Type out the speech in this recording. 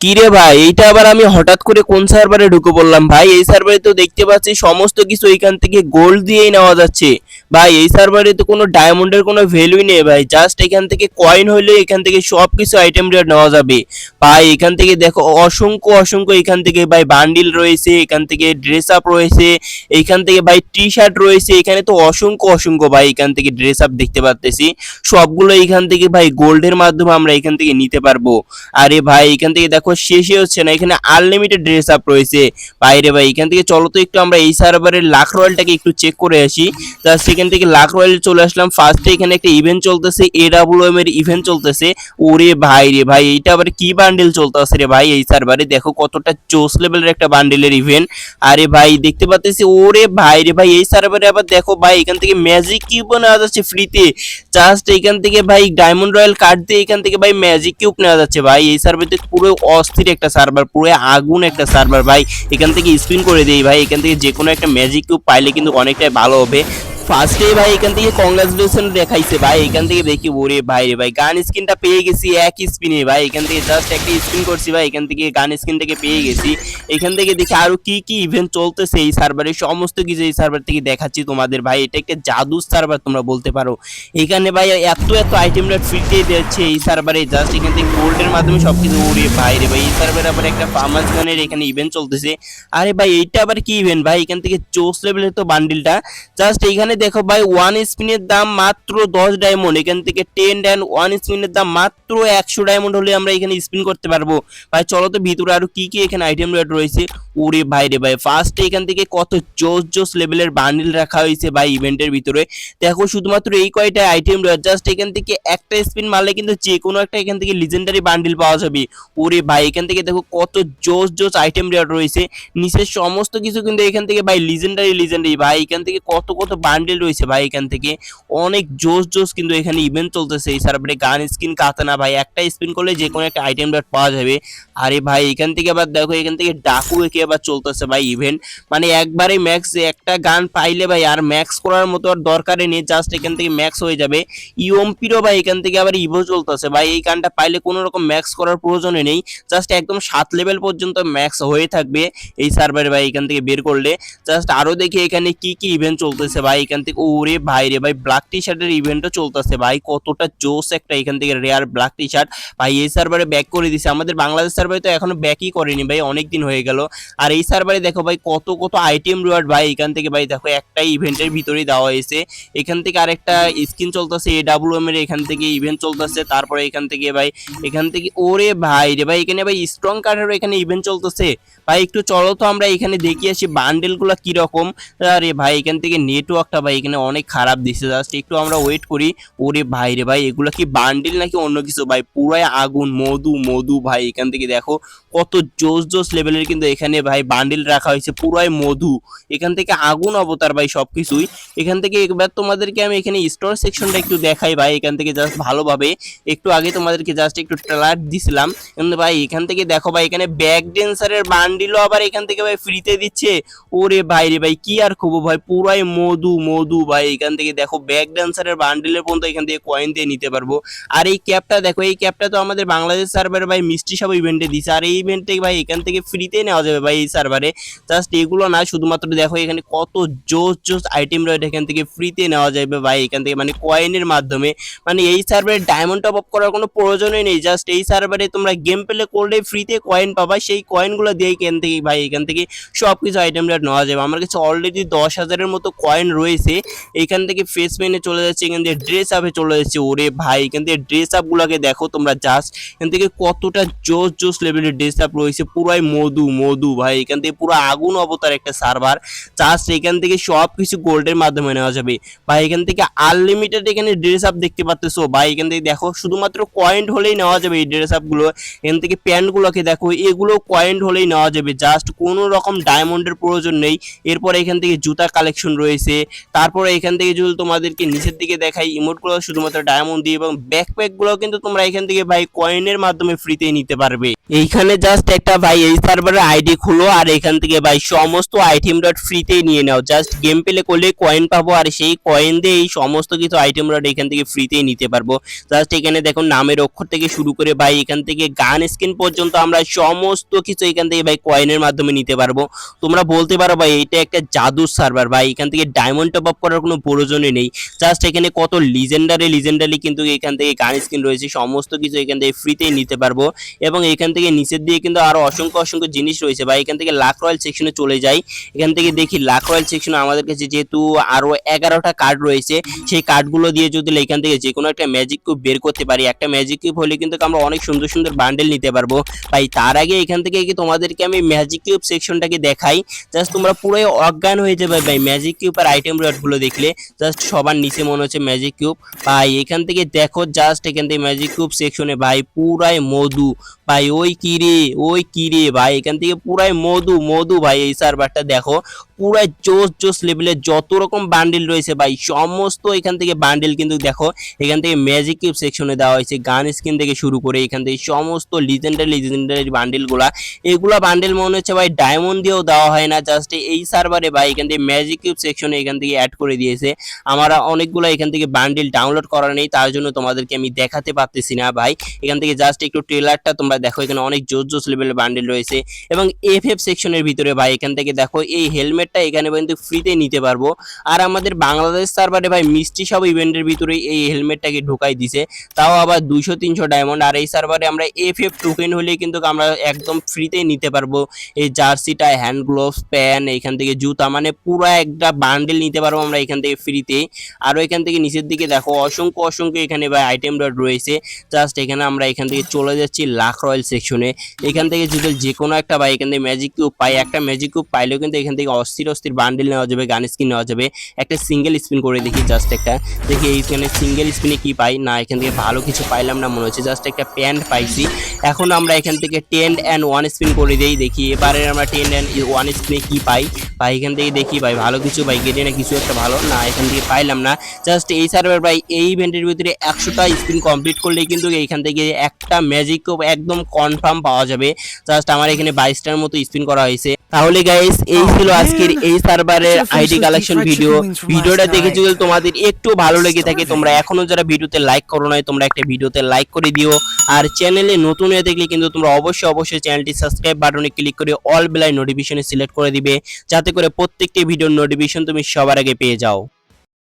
কিরে ভাই? এইটা আবার আমি হঠাৎ করে কোন সার্ভারে ঢুকে পড়লাম ভাই? এই সার্ভারে তো দেখতে পাচ্ছি সমস্ত কিছু এইখান থেকে গোল্ড দিয়েই নেওয়া যাচ্ছে। ভাই এই সার্ভারে তো কোনো ডায়মন্ডের কোনো ভ্যালুই নেই ভাই জাস্ট এখান থেকে কয়েন হলে এখান থেকে সব কিছু আইটেম নেওয়া যাবে ভাই এখান থেকে দেখো অসংখ্য অসংখ্য এখান থেকে ভাই বান্ডিল রয়েছে এখান থেকে ড্রেস আপ রয়েছে এখান থেকে ভাই টি শার্ট রয়েছে এখানে তো অসংখ্য অসংখ্য ভাই এখান থেকে ড্রেস আপ দেখতে পাচ্তেছি সবগুলো এখান থেকে ভাই গোল্ডের মাধ্যমে আমরা এখান থেকে নিতে পারব আরে ভাই এখান থেকে দেখো শেষই হচ্ছে না এখানে আনলিমিটেড ড্রেস আপ রয়েছে বাইরে ভাই এখান থেকে চলো তো একটু আমরা এই সার্ভারের লাখ রয়্যালটাকে একটু চেক করে আসি তা সেখান থেকে লাখ রয়্যাল চলে আসলাম। ফার্স্টে এখানে একটা ইভেন্ট চলতেছে এডাব্লিউএম এর ইভেন্ট চলতেছে। ওরে ভাই রে ভাই, এইটা আবার কি বান্ডেল চলতেছে রে ভাই এই সার্ভারে দেখো কতটা চোস লেভেলের একটা বান্ডেলের ইভেন্ট আরে ভাই, দেখতে পাচ্তেছি, ওরে ভাই রে ভাই, এই সার্ভারে আবার দেখো ভাই, এখান থেকে ম্যাজিক কিউব নেওয়া যাচ্ছে ফ্রিতে জাস্ট এখান থেকে ভাই ডায়মন্ড রয়্যাল কার্ড দিয়ে এখান থেকে ভাই ম্যাজিক কিউব নেওয়া যাচ্ছে ভাই। এই সার্ভারতে পুরো অস্থির একটা সার্ভার পুরো আগুন একটা সার্ভার ভাই। এখান থেকে স্পিন করে দেই ভাই, এখান থেকে যে কোনো একটা ম্যাজিক কিউব পাইলে কিন্তু অনেকটাই ভালো হবে। ফার্স্টে ভাই এখান থেকে কংগ্রাচুলেশন দেখাইছে ভাই এখান থেকে দেখি, ওরে ভাই রে ভাই, গান স্কিনটা পেয়ে গেছি এক স্পিনে ভাই এখান থেকে জাস্ট একটা স্পিন করছি ভাই এখান থেকে গান স্কিনটাকে পেয়ে গেছি। এখান থেকে দেখি আরও কি কি ইভেন্ট চলতেছে এই সার্ভারে সমস্ত কিছু এই সার্ভার থেকে দেখাচ্ছি তোমাদের ভাই এটা একটা জাদু সার্ভার তোমরা বলতে পারো। এখানে ভাই এত এত আইটেমরা ফ্রিতে দিচ্ছে এই সার্ভারে জাস্ট এখান থেকে গোল্ডের মাধ্যমে সবকিছু, ওরে ভাই রে ভাই, এই সার্ভারে আবার একটা ফার্মাস গানের এখানে ইভেন্ট চলতেছে। আরে ভাই, এইটা আবার কি ইভেন্ট ভাই এখান থেকে চোস লেভেলের তো বান্ডিলটা জাস্ট এইখানে দেখো ভাই ওয়ান স্পিনের দাম মাত্র দশ ডায়মন্ড এখান থেকে টেন ডায়ন ওয়ান স্পিনের দাম মাত্র একশো ডায়মন্ড হলে আমরা এখানে স্পিন করতে পারব। ভাই, চলো তো ভিতরে আরও কি কি এখানে আইটেম রয়েছে। ওরে ভাই রে ভাই ফার্স্টে এখান থেকে কত জোস জোস লেভেলের বান্ডিল রাখা হয়েছে ভাই ইভেন্টের ভিতরে। দেখো, শুধুমাত্র এই কয়টা আইটেম রয়েছে জাস্ট এখান থেকে একটা স্পিন মারলে কিন্তু যে কোনো একটা এখান থেকে লিজেন্ডারি বান্ডিল পাওয়া যাবে। ওরে ভাই, এখান থেকে দেখো কত জোস জোস আইটেম রয়েছে। নিচের সমস্ত কিছু কিন্তু এখান থেকে ভাই লিজেন্ডারি লিজেন্ডারি ভাই, এখান থেকে কত কত বান্ডিল রয়েছে ভাই এখান থেকে। অনেক জোস জোস কিন্তু এখানে ইভেন্ট চলতেছে। এই সার্ভারে গান স্কিন কাতানা ভাই, একটা স্পিন করলে যে কোনো একটা আইটেম রেট পাওয়া যাবে। আরে ভাই, এখান থেকে আবার দেখো, এখান থেকে ডাকু একে আবার চলতেছে ভাই ইভেন্ট মানে একবারে ম্যাক্স একটা গান পাইলে ভাই আর ম্যাক্স করার মতো আর দরকারই নেই জাস্ট এখান থেকে ম্যাক্স হয়ে যাবে। ইওমপিরও ভাই এখান থেকে আবার ইভো চলতেছে ভাই, এই গানটা পাইলে কোনো রকম ম্যাক্স করার প্রয়োজনই নেই। জাস্ট একদম সাত লেভেল পর্যন্ত ম্যাক্স হয়ে থাকবে এই সার্ভারে ভাই এখান থেকে বের করলে। জাস্ট আরও দেখি এখানে কি কি ইভেন্ট চলতেছে ভাই এখান থেকে, ওরে ভাই রে ভাই ব্ল্যাক টি শার্টের ইভেন্টও চলতেছে ভাই, কতটা জোস একটা এখান থেকে রেয়ার ব্ল্যাক টি শার্ট ভাই, এই সার্ভারে ব্যাক করে দিছে। আমাদের বাংলাদেশ সার্ভারে তো এখনও ব্যাকই করেনি ভাই অনেক দিন হয়ে গেল। আর এই সার্ভারে দেখো ভাই, কত কত আইটেম রিওয়ার্ড ভাই, এখান থেকে ভাই, দেখো একটা ইভেন্টের ভিতরেই দেওয়া হয়েছে। এখান থেকে আরেকটা স্কিন চলতেছে এডাব্লিউএম এর এখান থেকে ইভেন্ট চলতেছে। তারপরে এখান থেকে ভাই, এখান থেকে, ওরে ভাই রে ভাই, এখানে ভাই স্ট্রং কার্ডেরও এখানে ইভেন্ট চলতেছে। ভাই, একটু চলো তো আমরা এখানে দেখি আসি বান্ডেলগুলো কি রকম আরে ভাই, এখান থেকে নেটওয়ার্কটা ভাই, এখানে অনেক খারাপ দিছে। জাস্ট একটু আমরা ওয়েট করি। ওরে ভাই রে ভাই, এগুলো কি বান্ডিল নাকি অন্য কিছু? ভাই, পুরাই আগুন, মধু মধু ভাই, এখান থেকে দেখো। কত জোস জোস লেভেলের কিন্তু এখানে ভাই বান্ডিল রাখা হয়েছে, পুরাই মধু। এখান থেকে আগুন অবতার ভাই সবকিছুই। এখান থেকে একবার তোমাদেরকে আমি এখানে স্টোর সেকশনটা একটু দেখাই ভাই, এখান থেকে জাস্ট ভালোভাবে। একটু আগে তোমাদেরকে জাস্ট একটু ট্রেলার দিছিলাম। কিন্তু ভাই, এখান থেকে দেখো ভাই, এখানে ব্যাক ডেন্সারের বান্ডিলও আবার এখান থেকে ভাই ফ্রিতে দিচ্ছে। ওরে ভাই রে ভাই, কি আর খুব ভাই, পুরাই মধু মধু ভাই এখান থেকে দেখো ব্যাক ড্যান্সারের বান্ডিলের পর্যন্ত এখান থেকে কয়েন দিয়ে নিতে পারব। আর এই ক্যাপটা দেখো, এই ক্যাপটা তো আমাদের বাংলাদেশ সার্ভারে ভাই মিষ্টি সব ইভেন্টে দিছে। আর এই ইভেন্ট থেকে ভাই এখান থেকে ফ্রিতে নেওয়া যাবে ভাই এই সার্ভারে জাস্ট এগুলো না, শুধুমাত্র দেখো এখানে কত জোস জোস আইটেম রয়েছে এখান থেকে ফ্রিতে নেওয়া যাবে ভাই এখান থেকে মানে কয়েনের মাধ্যমে। মানে এই সার্ভারে ডায়মন্ড টপ আপ করার কোনো প্রয়োজনই নেই। জাস্ট এই সার্ভারে তোমরা গেম প্লে করলে ফ্রিতে কয়েন পাবা। সেই কয়েনগুলো দিয়ে এখান থেকে ভাই এখান থেকে সব কিছু আইটেম নেওয়া যাবে। আমার কাছে অলরেডি দশ হাজারের মতো কয়েন রয়েছে। এখান থেকে ফেস মেনে চলে যাচ্ছে এখান থেকে ড্রেস আপে চলে যাচ্ছে ওরে ভাই এখান থেকে ড্রেস আপগুলোকে দেখো তোমরা জাস্ট এখান থেকে কতটা জোস জোস লেভেলের ড্রেস আপ রয়েছে পুরাই মধু মধু ভাই এখান থেকে পুরো আগুন অবতার একটা সার্ভার জাস্ট এখান থেকে সব কিছু গোল্ডের মাধ্যমে নেওয়া যাবে ভাই এখান থেকে আনলিমিটেড এখানে ড্রেস আপ দেখতে পাচ্তেছো ভাই এখান থেকে দেখো শুধুমাত্র কয়েন্ট হলেই নেওয়া যাবে এই ড্রেস আপগুলো এখান থেকে প্যান্টগুলোকে দেখো এগুলো কয়েন্ট হলেই নেওয়া যাবে জাস্ট কোনো রকম ডায়মন্ডের প্রয়োজন নেই এরপর এখান থেকে জুতা কালেকশন রয়েছে তারপরে এখান থেকে যদি তোমাদেরকে নিচের দিকে দেখাই ইমোটগুলো শুধুমাত্র ডায়মন্ড দিয়ে এবং ব্যাকপ্যাকগুলো কিন্তু তোমরা এখান থেকে ভাই কয়েনের মাধ্যমে ফ্রিতে নিতে পারবে। এইখানে জাস্ট একটা ভাই এই সার্ভারের আইডি খুলো আর এখান থেকে ভাই সমস্ত আইটেম ডট ফ্রিতেই নিয়ে নাও। জাস্ট গেম প্লে করলে কয়েন পাবো আর সেই কয়েন দিয়ে এই সমস্ত কিছু আইটেম ডট এখান থেকে ফ্রিতেই নিতে পারব। জাস্ট এখানে দেখো নামের অক্ষর থেকে শুরু করে ভাই এখান থেকে গান স্কিন পর্যন্ত আমরা সমস্ত কিছু এখান থেকে ভাই কয়েনের মাধ্যমে নিতে পারব। তোমরা বলতে পারো ভাই এটা একটা জাদুর সার্ভার ভাই। এখান থেকে ডায়মন্ড টপ আপ করার কোনো প্রয়োজনই নেই। জাস্ট এখানে কত লিজেন্ডারি লিজেন্ডারি কিন্তু এখান থেকে গান স্কিন রয়েছে, সমস্ত কিছু এখান থেকে ফ্রিতেই নিতে পারব। এবং এখান থেকে নিচের দিয়ে কিন্তু আরও অসংখ্য অসংখ্য জিনিস রয়েছে। বা এখান থেকে লাক রয়্যাল সেকশনে চলে যাই। এখান থেকে দেখি লাক রয়্যাল সেকশনে আমাদের কাছে যেহেতু আরও এগারোটা কার্ড রয়েছে, সেই কার্ডগুলো দিয়ে যদি এখান থেকে যে কোনো একটা ম্যাজিক কিউব বের করতে পারি। একটা ম্যাজিক কিউব হলে কিন্তু আমরা অনেক সুন্দর সুন্দর বান্ডেল নিতে পারব। ভাই, তার আগে এখান থেকে কি তোমাদেরকে আমি ম্যাজিক কিউব সেকশনটাকে দেখাই। জাস্ট তোমরা পুরোই অজ্ঞান হয়ে যাবে ভাই। ম্যাজিক কিউব আর আইটেম গুলো দেখলে জাস্ট সবার নিচে মনে হচ্ছে ম্যাজিক কিউব ভাই, এখান থেকে দেখো জাস্ট এখান থেকে ম্যাজিক কিউব সেকশনে ভাই, পুরাই মধু। ভাই, ওই কিরে ওই কিরে ভাই, এখান থেকে পুরাই মধু মধু, ভাই, এই সার্ভারটা দেখো। পুরাই জোস জোস লেভেলের যত রকম বান্ডিল রয়েছে, ভাই, সমস্ত এখান থেকে বান্ডিল কিন্তু দেখো, এখান থেকে ম্যাজিক কিউব সেকশনে দেওয়া হয়েছে গান স্কিন থেকে শুরু করে এখান থেকে সমস্ত লিজেন্ডারি লিজেন্ডারি বান্ডিলগুলা এগুলা বান্ডেল মনে হচ্ছে, ভাই ডায়মন্ড দিয়েও দেওয়া হয় না জাস্ট এই সার্ভারে ভাই, এখান থেকে ম্যাজিক কিউব সেকশনে এখান থেকে অ্যাড করে দিয়েছে। আমার অনেকগুলো এখান থেকে বান্ডিল ডাউনলোড করা নেই, তার জন্য তোমাদেরকে আমি দেখাতে পারতেছি না ভাই। এখান থেকে জাস্ট একটু ট্রেলারটা তোমরা দেখো, এখানে অনেক জোস জোস লেভেলের বান্ডিল রয়েছে। এবং এফ এফ সেকশনের ভিতরে ভাই, এখান থেকে দেখো, এই হেলমেটটা এখানে কিন্তু ফ্রিতে নিতে পারব। আর আমাদের বাংলাদেশ সার্ভারে ভাই, মিষ্টি সব ইভেন্টের ভিতরে এই হেলমেটটাকে ঢোকাই দিছে। তাও আবার দুইশো, তিনশো ডায়মন্ড আর এই সার্ভারে আমরা এফ এফ টোকেন হলে কিন্তু আমরা একদম ফ্রিতেই নিতে পারব। এই জার্সিটা হ্যান্ড গ্লোভস প্যান এখান থেকে জুতা মানে পুরো একটা বান্ডেল নিতে পারব। আমরা এখান থেকে ফ্রিতে আরও এখান থেকে নিচের দিকে দেখো, অসংখ্য অসংখ্য এখানে ভাই আইটেম রয়েছে। জাস্ট এখানে আমরা এখান থেকে চলে যাচ্ছি লাখ রয়্যাল সেকশনে এখান থেকে যদি যে কোনো একটা ভাই এখান থেকে ম্যাজিক কিউব পাই একটা ম্যাজিক কিউব পাইলেও কিন্তু এখান থেকে অস্থির অস্থির বান্ডেল নেওয়া যাবে গান স্কিন নেওয়া যাবে। একটা সিঙ্গেল স্পিন করে দেখি জাস্ট একটা। দেখি এইখানে সিঙ্গেল স্পিনে কি পাই? না, এখান থেকে ভালো কিছু পাইলাম না, মনে হচ্ছে জাস্ট একটা প্যান্ট পাইছি। এখন আমরা এখান থেকে টেন অ্যান্ড ওয়ান স্পিন করে দেই, দেখি এবারে আমরা টেন অ্যান্ড ওয়ান স্পিনে কি পাই? ভাই এখান থেকে দেখি ভাই, ভালো কিছু ভাই গেটে না কিছু একটা ভালো, না এখান থেকে পাইলাম না। জাস্ট এই সার্ভার ভাই, এই ইভেন্টের ভিতরে একশোটা স্পিন কমপ্লিট করলেই কিন্তু এইখান থেকে একটা ম্যাজিক একদম কনফার্ম পাওয়া যাবে। জাস্ট আমার এখানে বাইশটার মতো স্পিন করা হয়েছে। তাহলে গাইস এই ছিল আজকের এই সার্ভারের আইডি কালেকশন ভিডিও ভিডিওটা দেখে যদি তোমাদের একটু ভালো লেগে থাকে তোমরা এখনও যারা ভিডিওতে লাইক করো নাই তোমরা একটা ভিডিওতে লাইক করে দিও। আর চ্যানেলে নতুন হয়ে দেখলে কিন্তু তোমরা অবশ্যই অবশ্যই চ্যানেলটি সাবস্ক্রাইব বাটনে ক্লিক করে অল বেলায় নোটিফিকেশনে সিলেক্ট করে দিবে। যাতে করে প্রত্যেকটি ভিডিওর নোটিফিকেশন তুমি সবার আগে পেয়ে যাও।